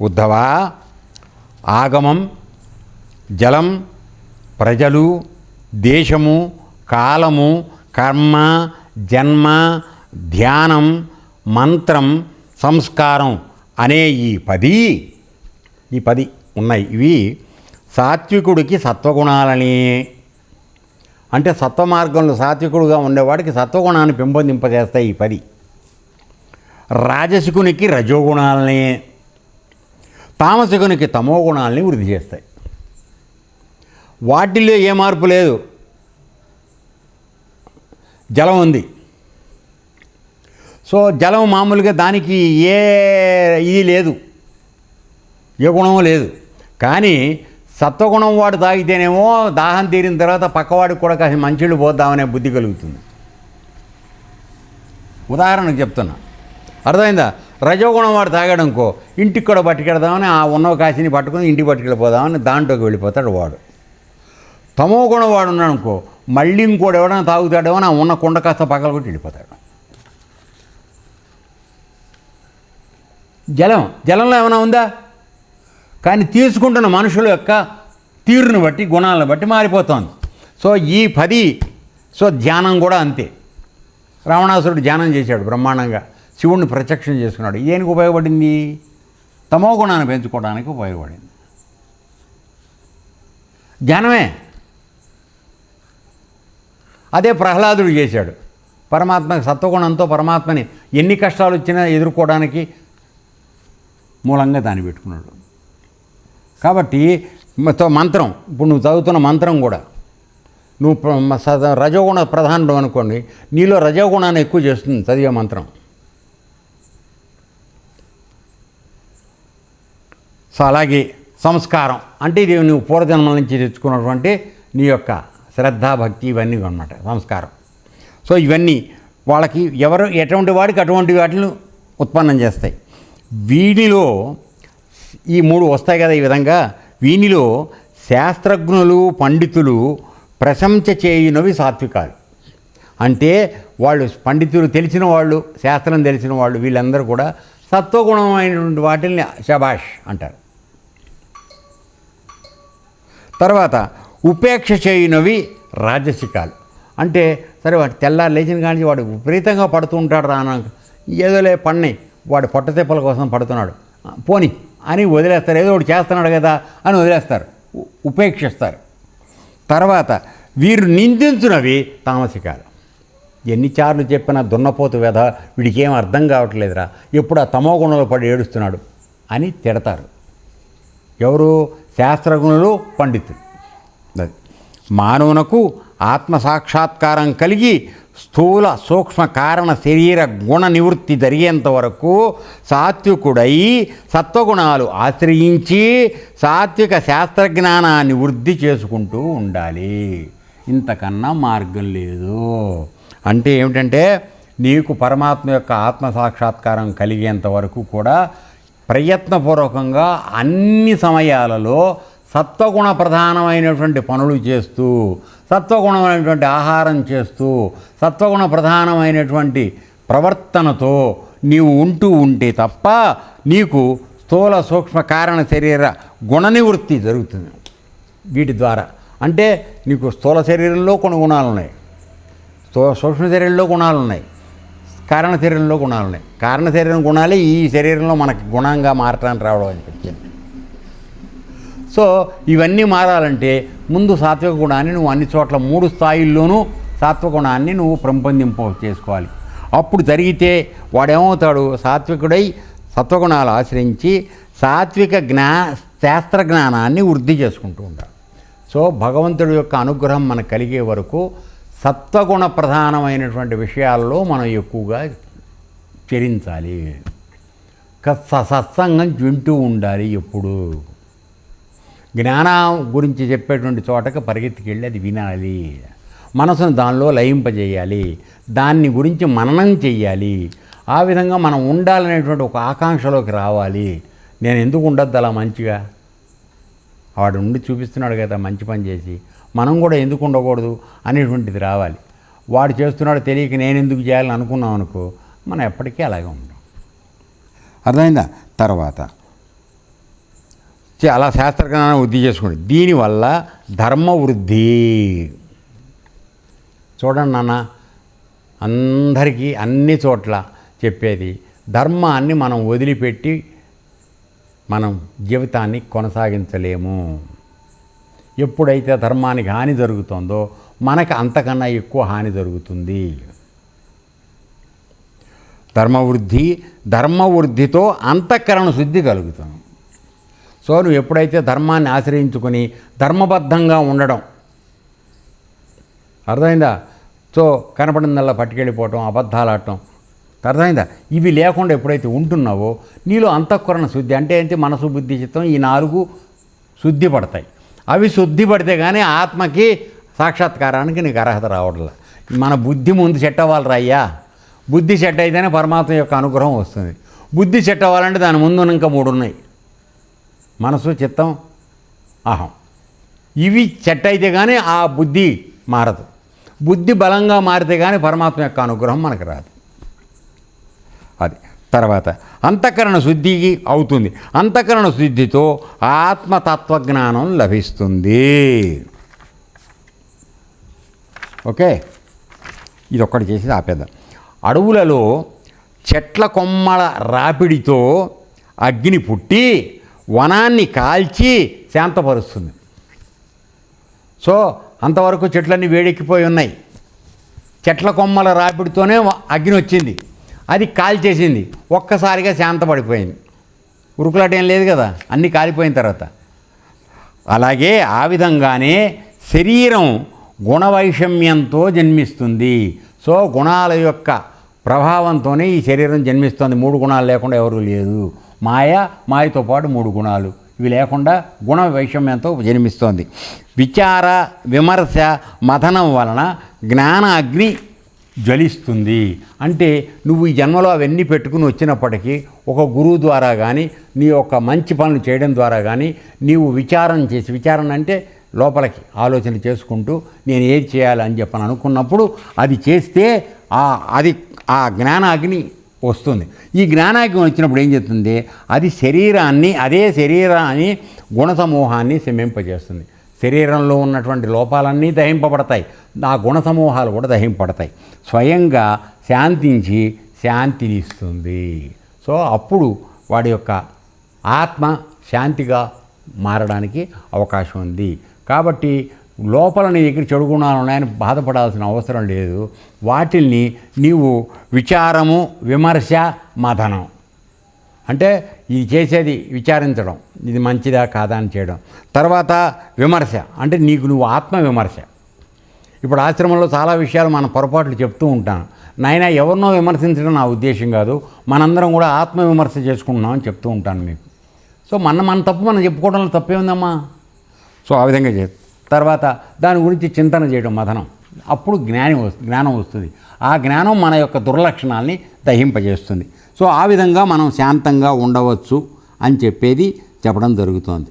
ఉద్ధవా? ఆగమం జలం ప్రజలు దేశము కాలము కర్మ జన్మ ధ్యానం మంత్రం సంస్కారం అనే ఈ పది ఈ పది ఉన్నాయి. ఇవి సాత్వికుడికి సత్వగుణాలని. అంటే సత్వ మార్గంలో సాత్వికుడుగా ఉండేవాడికి సత్వగుణాన్ని పెంపొందింపజేస్తాయి ఈ పది. రాజసికునికి రజోగుణాలని. తామసికునికి తమో గుణాలని వృద్ధి చేస్తాయి. వాటిల్లో ఏ మార్పు లేదు. జలం ఉంది. సో జలం మామూలుగా దానికి ఏ ఇది లేదు. ఏ గుణము లేదు. కానీ సత్వగుణం వాడు తాగితేనేమో దాహం తీరిన తర్వాత పక్కవాడికి కూడా కాసి మంచిళ్ళు పోద్దామనే బుద్ధి కలుగుతుంది. ఉదాహరణకు చెప్తున్నా. అర్థమైందా? రజోగుణం వాడు తాగాడనుకో ఇంటికి కూడా పట్టుకెడదామని ఆ ఉన్న కాశీని పట్టుకుని ఇంటికి పట్టుకెళ్ళిపోదామని దాంట్లోకి వెళ్ళిపోతాడు వాడు. తమో గుణం వాడు ఉన్నాడు అనుకో మళ్ళీ ఇంకోటి ఎవడైనా తాగుతాడేమో నా ఉన్న కుండ కాస్త పక్కన కొట్టి వెళ్ళిపోతాడు. జలం జలంలో ఏమైనా ఉందా? కానీ తీసుకుంటున్న మనుషుల యొక్క తీరును బట్టి గుణాలను బట్టి మారిపోతోంది. సో ఈ పది సో ధ్యానం కూడా అంతే. రావణాసురుడు ధ్యానం చేశాడు బ్రహ్మాండంగా. శివుణ్ణి ప్రత్యక్షం చేసుకున్నాడు. దేనికి ఉపయోగపడింది? తమో గుణాన్ని పెంచుకోవడానికి ఉపయోగపడింది. జ్ఞానమే. అదే ప్రహ్లాదుడు చేశాడు. పరమాత్మ సత్వగుణంతో పరమాత్మని ఎన్ని కష్టాలు వచ్చినా ఎదుర్కోవడానికి మూలంగా దాన్ని పెట్టుకున్నాడు. కాబట్టి మంత్రం ఇప్పుడు నువ్వు చదువుతున్న మంత్రం కూడా నువ్వు రజోగుణ ప్రధానుడు అనుకోండి నీలో రజోగుణాన్ని ఎక్కువ చేస్తుంది చదివే మంత్రం. సో అలాగే సంస్కారం. అంటే ఇది నువ్వు పూర్వజన్మల నుంచి తెచ్చుకున్నటువంటి నీ యొక్క శ్రద్ధ భక్తి ఇవన్నీ అన్నమాట సంస్కారం. సో ఇవన్నీ వాళ్ళకి ఎవరు ఎటువంటి వాడికి అటువంటి వాటిని ఉత్పన్నం చేస్తాయి. వీనిలో ఈ మూడు వస్తాయి కదా ఈ విధంగా. వీనిలో శాస్త్రజ్ఞులు పండితులు ప్రశంస చేయునవి సాత్వికాలు. అంటే వాళ్ళు పండితులు తెలిసిన వాళ్ళు శాస్త్రం తెలిసిన వాళ్ళు వీళ్ళందరూ కూడా సత్వగుణమైనటువంటి వాటిని శబాష్ అంటారు. తర్వాత ఉపేక్ష చేయునవి రాజసికాలు. అంటే సరే వాడు తెల్లారు లేచిన కానీ వాడు విపరీతంగా పడుతూ ఉంటాడు రా ఏదోలే పడినాయి వాడు పొట్టతిప్పల కోసం పడుతున్నాడు. పోని అని వదిలేస్తారు. ఏదో ఒకటి చేస్తున్నాడు కదా అని వదిలేస్తారు. ఉపేక్షిస్తారు. తర్వాత వీరు నిందించునవి తామసికాలు. ఎన్నిసార్లు చెప్పినా దున్నపోతు వ్యధ వీడికి ఏం అర్థం కావట్లేదురా. ఎప్పుడు ఆ తమో గుణంలో పడి ఏడుస్తున్నాడు అని తిడతారు. ఎవరు? శాస్త్రజ్ఞులు పండితులు. అది. మానవునకు ఆత్మ సాక్షాత్కారం కలిగి స్థూల సూక్ష్మ కారణ శరీర గుణ నివృత్తి జరిగేంత వరకు సాత్వికుడై సత్వగుణాలు ఆశ్రయించి సాత్విక శాస్త్రజ్ఞానాన్ని వృద్ధి చేసుకుంటూ ఉండాలి. ఇంతకన్నా మార్గం లేదు. అంటే ఏమిటంటే నీకు పరమాత్మ యొక్క ఆత్మ సాక్షాత్కారం కలిగేంత వరకు కూడా ప్రయత్నపూర్వకంగా అన్ని సమయాలలో సత్వగుణ ప్రధానమైనటువంటి పనులు చేస్తూ సత్వగుణమైనటువంటి ఆహారం చేస్తూ సత్వగుణ ప్రధానమైనటువంటి ప్రవర్తనతో నీవు ఉంటూ ఉంటే తప్ప నీకు స్థూల సూక్ష్మ కారణ శరీర గుణ నివృత్తి జరుగుతుంది. వీటి ద్వారా అంటే నీకు స్థూల శరీరంలో కొన్ని గుణాలు ఉన్నాయి స్థూల సూక్ష్మ శరీరంలో గుణాలు ఉన్నాయి కారణ శరీరంలో గుణాలు ఉన్నాయి. కారణ శరీరం గుణాలే ఈ శరీరంలో మనకి గుణంగా మారటానికి రావడం అనిపించింది. సో ఇవన్నీ మారాలంటే ముందు సాత్విక గుణాన్ని నువ్వు అన్ని చోట్ల మూడు స్థాయిల్లోనూ సాత్విక గుణాన్ని నువ్వు పెంపొందింప చేసుకోవాలి. అప్పుడు జరిగితే వాడేమవుతాడు? సాత్వికుడై సత్వగుణాలు ఆశ్రయించి సాత్విక జ్ఞా శాస్త్ర జ్ఞానాన్ని వృద్ధి చేసుకుంటూ ఉంటాడు. సో భగవంతుడి యొక్క అనుగ్రహం మనకు కలిగే వరకు సత్వగుణ ప్రధానమైనటువంటి విషయాల్లో మనం ఎక్కువగా చరించాలి. సత్సంగం వింటూ ఉండాలి ఎప్పుడు. జ్ఞానం గురించి చెప్పేటువంటి చోటకి పరిగెత్తికెళ్ళి అది వినాలి. మనసును దానిలో లయింపజేయాలి. దాన్ని గురించి మననం చెయ్యాలి. ఆ విధంగా మనం ఉండాలనేటువంటి ఒక ఆకాంక్షలోకి రావాలి. నేను ఎందుకు ఉండద్దు అలా మంచిగా? వాడు ఉండి చూపిస్తున్నాడు కదా మంచి పని చేసి. మనం కూడా ఎందుకు ఉండకూడదు అనేటువంటిది రావాలి. వాడు చేస్తున్నాడు తెలియక నేను ఎందుకు చేయాలని అనుకున్నాం అనుకో మనం ఎప్పటికీ అలాగే ఉంటాం అర్థమైందా? తర్వాత. అలా శాస్త్రజ్ఞానం వృద్ధి చేసుకోండి. దీనివల్ల ధర్మ వృద్ధి చూడండి నాన్న అందరికీ అన్ని చోట్ల చెప్పేది ధర్మాన్ని మనం వదిలిపెట్టి మనం జీవితాన్ని కొనసాగించలేము. ఎప్పుడైతే ధర్మానికి హాని జరుగుతుందో మనకు అంతకన్నా ఎక్కువ హాని జరుగుతుంది. ధర్మవృద్ధి ధర్మవృద్ధితో అంతఃకరణ శుద్ధి కలుగుతుంది సో నువ్వు ఎప్పుడైతే ధర్మాన్ని ఆశ్రయించుకొని ధర్మబద్ధంగా ఉండడం అర్థమైందా? సో కనపడిందల్లా పట్టుకెళ్ళిపోవటం అబద్ధాలు ఆడటం అర్థమైందా? ఇవి లేకుండా ఎప్పుడైతే ఉంటున్నావో నీలో అంతఃకరణ శుద్ధి అంటే ఏంటి? మనసు బుద్ధి చిత్తం ఈ నాలుగు శుద్ధి పడతాయి అవి శుద్ధి పడితే కానీ ఆత్మకి సాక్షాత్కారానికి నీకు అర్హత రావట్లే. మన బుద్ధి ముందు సెట్ అవ్వాలి రాయ్యా. బుద్ధి సెట్ అయితేనే పరమాత్మ యొక్క అనుగ్రహం వస్తుంది. బుద్ధి సెట్ అవ్వాలంటే దాని ముందు ఇంకా మూడు ఉన్నాయి. మనసు చిత్తం అహం. ఇవి సెట్ అయితే కానీ ఆ బుద్ధి మారదు. బుద్ధి బలంగా మారితే కానీ పరమాత్మ యొక్క అనుగ్రహం మనకు రాదు. అది. తర్వాత అంతఃకరణ శుద్ధికి అవుతుంది. అంతఃకరణ శుద్ధితో ఆత్మతత్వజ్ఞానం లభిస్తుంది. ఓకే? ఇది ఒక్కటి చేసి ఆపేద్దాం. అడవులలో చెట్ల కొమ్మల రాపిడితో అగ్ని పుట్టి వనాన్ని కాల్చి శాంతపరుస్తుంది. సో అంతవరకు చెట్లన్నీ వేడెక్కిపోయి ఉన్నాయి. చెట్ల కొమ్మల రాపిడితోనే అగ్ని వచ్చింది. అది కాల్చేసింది ఒక్కసారిగా శాంతపడిపోయింది. ఉరుకులాట ఏం లేదు కదా అన్నీ కాలిపోయిన తర్వాత. అలాగే ఆ విధంగానే శరీరం గుణవైషమ్యంతో జన్మిస్తుంది. సో గుణాల యొక్క ప్రభావంతోనే ఈ శరీరం జన్మిస్తుంది. మూడు గుణాలు లేకుండా ఎవరు లేదు మాయ మాయతో పాటు మూడు గుణాలు. ఇవి లేకుండా గుణ వైషమ్యంతో జన్మిస్తోంది. విచార విమర్శ మథనం వలన జ్ఞాన అగ్ని జ్వలిస్తుంది. అంటే నువ్వు ఈ జన్మలో అవన్నీ పెట్టుకుని వచ్చినప్పటికీ ఒక గురువు ద్వారా కానీ నీ యొక్క మంచి పనులు చేయడం ద్వారా కానీ నీవు విచారం చేసి విచారణ అంటే లోపలికి ఆలోచన చేసుకుంటూ నేను ఏది చేయాలని చెప్పని అనుకున్నప్పుడు అది చేస్తే ఆ అది ఆ జ్ఞానాగ్ని వస్తుంది. ఈ జ్ఞానాగ్ని వచ్చినప్పుడు ఏం చేస్తుంది? అది శరీరాన్ని అదే శరీరాన్ని గుణసమూహాన్ని శమింపజేస్తుంది శరీరంలో ఉన్నటువంటి లోపాలన్నీ దహింపబడతాయి. ఆ గుణ సమూహాలు కూడా దహింపబడతాయి. స్వయంగా శాంతించి శాంతిని ఇస్తుంది సో అప్పుడు వాడి యొక్క ఆత్మ శాంతిగా మారడానికి అవకాశం ఉంది. కాబట్టి లోపల నీ దగ్గర చెడు గుణాలు ఉన్నాయని బాధపడాల్సిన అవసరం లేదు. వాటిల్ని నీవు విచారము విమర్శ మథనం. అంటే ఇది చేసేది విచారించడం. ఇది మంచిదా కాదా అని చేయడం. తర్వాత విమర్శ. అంటే నీకు నువ్వు ఆత్మ విమర్శ. ఇప్పుడు ఆశ్రమంలో చాలా విషయాలు మనం పొరపాట్లు చెప్తూ ఉంటాను నాయన ఎవరినో విమర్శించడం నా ఉద్దేశం కాదు. మనందరం కూడా ఆత్మ విమర్శ చేసుకుంటున్నామని చెప్తూ ఉంటాను మీకు. సో మన మన తప్పు మనం చెప్పుకోవడంలో తప్పే ఉందమ్మా సో ఆ విధంగా చే తర్వాత దాని గురించి చింతన చేయడం మథనం అప్పుడు జ్ఞానం వస్తుంది జ్ఞానం వస్తుంది. ఆ జ్ఞానం మన యొక్క దుర్లక్షణాల్ని దహింపజేస్తుంది. సో ఆ విధంగా మనం శాంతంగా ఉండవచ్చు అని చెప్పేది చెప్పడం జరుగుతోంది.